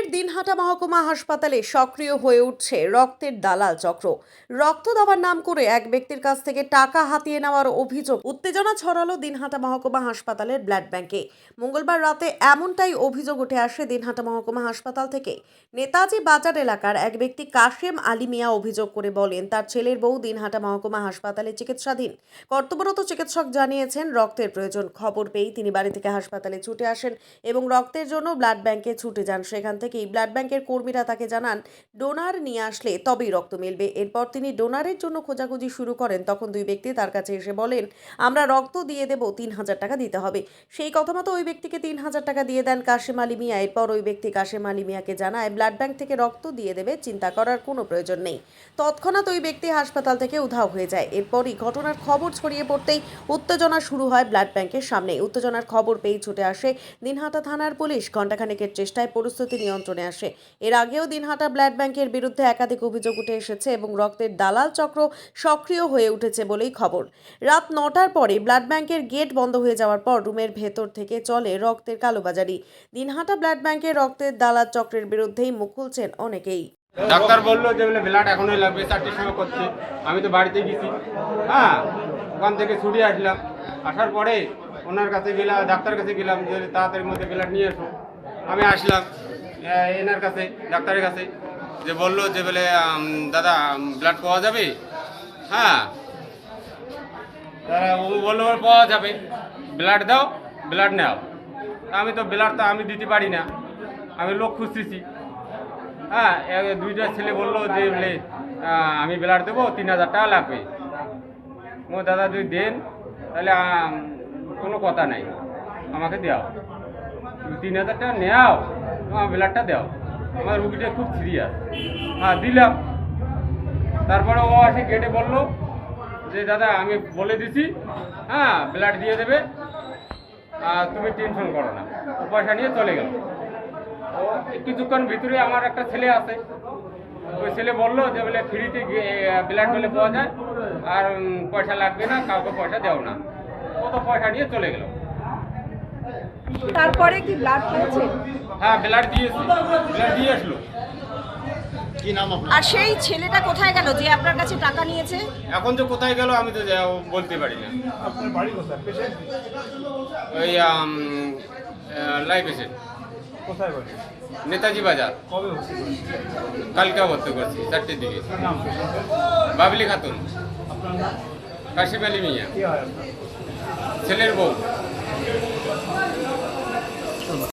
ফের দিনহাটা মহকুমা হাসপাতালে সক্রিয় হয়ে উঠছে রক্তের দালাল চক্র। রক্ত দেওয়ার নাম করে এক ব্যক্তির কাছ থেকে টাকা হাতিয়ে নেওয়ার অভিযোগ উত্তেজনা ছড়ালো দিনহাটা মহকুমা হাসপাতালের ব্লাড ব্যাংকে। মঙ্গলবার রাতে এমনটাই অভিযোগ উঠে আসে দিনহাটা মহকুমা হাসপাতাল থেকে। নেতাজি বাজার এলাকার এক ব্যক্তি কাশেম আলী মিয়া অভিযোগ করে বলেন, তার ছেলের বউ দিনহাটা মহকুমা হাসপাতালে চিকিৎসাধীন। কর্তব্যরত চিকিৎসক জানিয়েছেন, রক্তের প্রয়োজন। খবর পেয়েই তিনি বাড়ি থেকে হাসপাতালে ছুটে আসেন এবং রক্তের জন্য ব্লাড ব্যাংকে ছুটে যান। সেখান থেকেই ব্লাড ব্যাংকের কর্মীরা তাকে জানান, ডোনার নিয়ে আসলে তবেই রক্ত মিলবে। এরপর তিনি ডোনারের জন্য খোঁজাখুঁজি শুরু করেন। তখন দুই ব্যক্তি তার কাছে এসে বলেন, আমরা রক্ত দিয়ে দেব, তিন হাজার টাকা দিতে হবে। সেই কথা মতো ওই ব্যক্তিকে তিন হাজার টাকা দিয়ে দেন কাশেম আলী মিয়া। এরপর ওই ব্যক্তি কাশেম আলী মিয়াকে জানায়, ব্লাড ব্যাংক থেকে রক্ত দিয়ে দেবে, চিন্তা করার কোনো প্রয়োজন নেই। তৎক্ষণাৎ ওই ব্যক্তি হাসপাতাল থেকে উধাও হয়ে যায়। এরপরই ঘটনার খবর ছড়িয়ে পড়তেই উত্তেজনা শুরু হয় ব্লাড ব্যাংকের সামনে উত্তেজনার খবর পেয়ে ছুটে আসে দিনহাটা থানার পুলিশ। ঘণ্টাখানেকের চেষ্টায় পরিস্থিতি নিয়ন্ত্রণে আসে। এর আগেও দিনহাটা ব্লাড ব্যাংকের বিরুদ্ধে একাধিক অভিযোগ উঠে এসেছে এবং রক্তের দালাল চক্র সক্রিয় হয়ে উঠেছে বলেই খবর। রাত নটার পরে ব্লাড ব্যাংকের গেট বন্ধ হয়ে যাওয়ার পর রুমের ভেতর থেকে চলে রক্তের কালোবাজারি। দিনহাটা ব্লাড ব্যাংকের রক্তের দালাল চক্রের বিরুদ্ধেই মুখ খুলছেন অনেকেই। ডাক্তার বলল যে বলে ব্লাড এখনই লাগবে, চারটের সময় করছে। আমি তো বাড়িতে গেছি। হ্যাঁ ওখান থেকে ছুটে আসলাম। আসার পরে ওনার কাছে গেলাম, ডাক্তার কাছে গেলাম যে তাড়াতাড়ির মধ্যে ব্লাড নিয়ে এসো। আমি আসলাম। এনার কাছে, ডাক্তারের কাছে, যে বলল যে বলে দাদা ব্লাড পাওয়া যাবে? হ্যাঁ। তারা ও বলল বলে পাওয়া যাবে। ব্লাড দাও ব্লাড নাও। আমি তো ব্লাড তো আমি দিতে পারি না। আমি লোক খুঁজতেছি। হ্যাঁ দুইটা ছেলে বলল যে বলে আমি ব্লাড দেবো, তিন হাজার টাকা লাগবে। ও দাদা যদি দেন, তাহলে কোনো কথা নাই। আমাকে দাও তুমি তিন হাজার টাকা নেও আমার ব্লাডটা দাও। আমার রুগীটা খুব সিরিয়াস হ্যাঁ দিলাম। তারপরে ও আসে গেটে বলল যে, দাদা, আমি বলে দিছি। হ্যাঁ ব্লাড দিয়ে দেবে। আর তুমি টেনশন করো না। ও পয়সা নিয়ে চলে গেল। ও কিছুক্ষণ ভিতরে আমার একটা ছেলে আছে। ওই ছেলে বলল যে, বলে ফ্রিতে ব্লাড বলে পাওয়া যায়। আর পয়সা লাগবে না, কাউকে পয়সা দেও না। ও তো পয়সা নিয়ে চলে গেল। তারপরে কি ব্লাড পেয়েছে হ্যাঁ ব্লাড দিয়েছি। ব্লাড দিয়ে আসলো। আর সেই ছেলেটা কোথায় গেল? যে আপনার কাছে টাকা নিয়েছে? এখন যে কোথায় গেল আমি তো বলতে পারি না। আপনার বাড়ি কোথায়? পেশেন্ট? ওই লাইফ এসেন্ট কোথায় বাড়ি? নেতাজি বাজার। কবে ভর্তি কালকা ভর্তি করছি চারটের দিকে। বাবলি খাতুন। কাশিম আলী মিয়া। হয় ছেলের বউ।